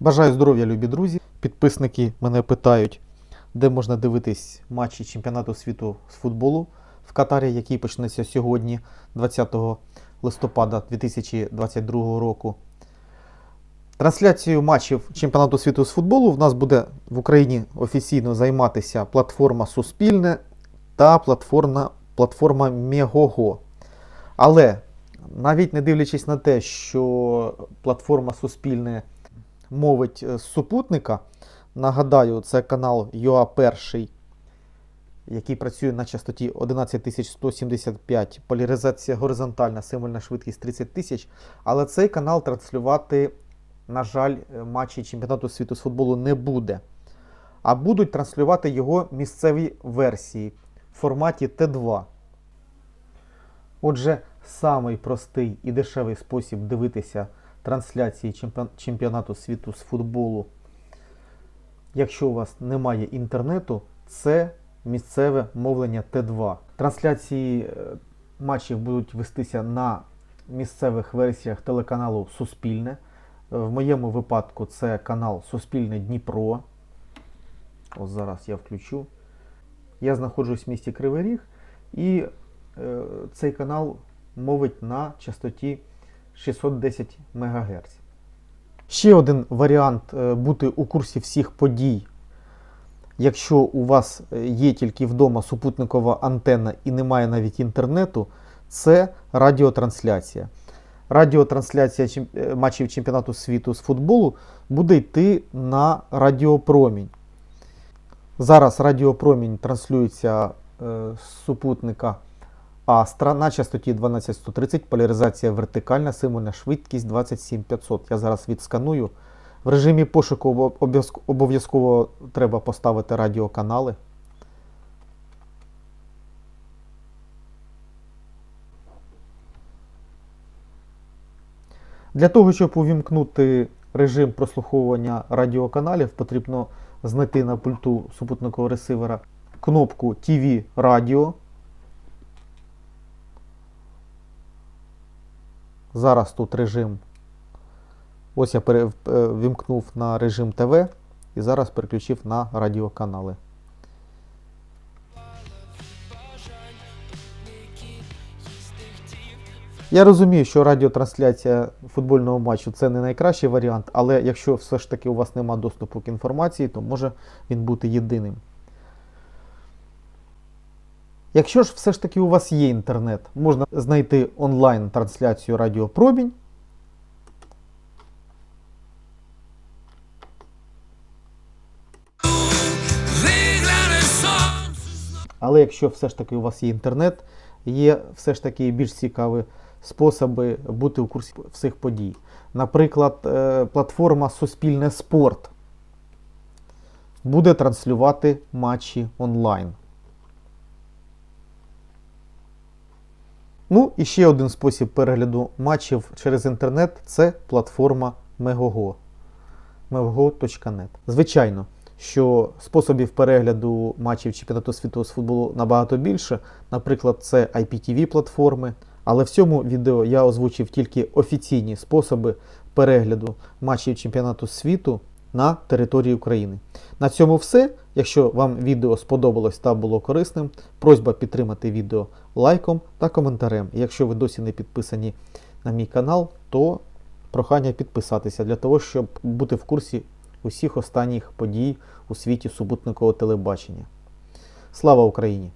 Бажаю здоров'я, любі друзі. Підписники мене питають, де можна дивитись матчі чемпіонату світу з футболу в Катарі, який почнеться сьогодні, 20 листопада 2022 року. Трансляцією матчів чемпіонату світу з футболу в нас буде в Україні офіційно займатися платформа Суспільне та платформа, платформа Мегого. Але навіть не дивлячись на те, що платформа Суспільне мовить е, з супутника, нагадаю, це канал ЮА Перший, який працює на частоті 11175, поляризація горизонтальна, символьна швидкість 30 тисяч. Але цей канал транслювати, на жаль, е, матчі чемпіонату світу з футболу не буде. А будуть транслювати його місцеві версії в форматі Т2. Отже, самий простий і дешевий спосіб дивитися трансляції чемпіонату світу з футболу, якщо у вас немає інтернету, це місцеве мовлення Т2. Трансляції е, матчів будуть вестися на місцевих версіях телеканалу Суспільне. Е, В моєму випадку це канал Суспільне Дніпро. Ось зараз я включу. Я знаходжусь в місті Кривий Ріг і е, цей канал мовить на частоті 610 МГц. Ще один варіант е, бути у курсі всіх подій. Якщо у вас е, є тільки вдома супутникова антенна і немає навіть інтернету, це радіотрансляція. Радіотрансляція е, матчів чемпіонату світу з футболу буде йти на радіопромінь. Зараз радіопромінь транслюється з супутника Астра на частоті 12130, поляризація вертикальна, символьна швидкість 27500. Я зараз відсканую. В режимі пошуку обов'язково треба поставити радіоканали. Для того, щоб увімкнути режим прослуховування радіоканалів, потрібно знайти на пульту супутникового ресивера кнопку TV Радіо. Зараз тут режим. Ось я е, вімкнув на режим ТВ і зараз переключив на радіоканали. Я розумію, що радіотрансляція футбольного матчу це не найкращий варіант, але якщо все ж таки у вас немає доступу к інформації, то може він бути єдиним. Якщо ж все ж таки у вас є інтернет, можна знайти онлайн трансляцію Радіопромінь. Вигляне сон. Але якщо все ж таки у вас є інтернет, є все ж таки більш цікаві способи бути у курсі всіх подій. Наприклад, е, платформа Суспільне спорт буде транслювати матчі онлайн. Ну і ще один спосіб перегляду матчів через інтернет це платформа Megogo. megogo.net. Звичайно, що способів перегляду матчів чемпіонату світу з футболу набагато більше. Наприклад, це IPTV платформи. Але в цьому відео я озвучив тільки офіційні способи перегляду матчів чемпіонату світу на території України. На цьому все. Якщо вам відео сподобалось та було корисним, просьба підтримати відео лайком та коментарем. Якщо ви досі не підписані на мій канал, то прохання підписатися для того, щоб бути в курсі усіх останніх подій у світі супутникового телебачення. Слава Україні!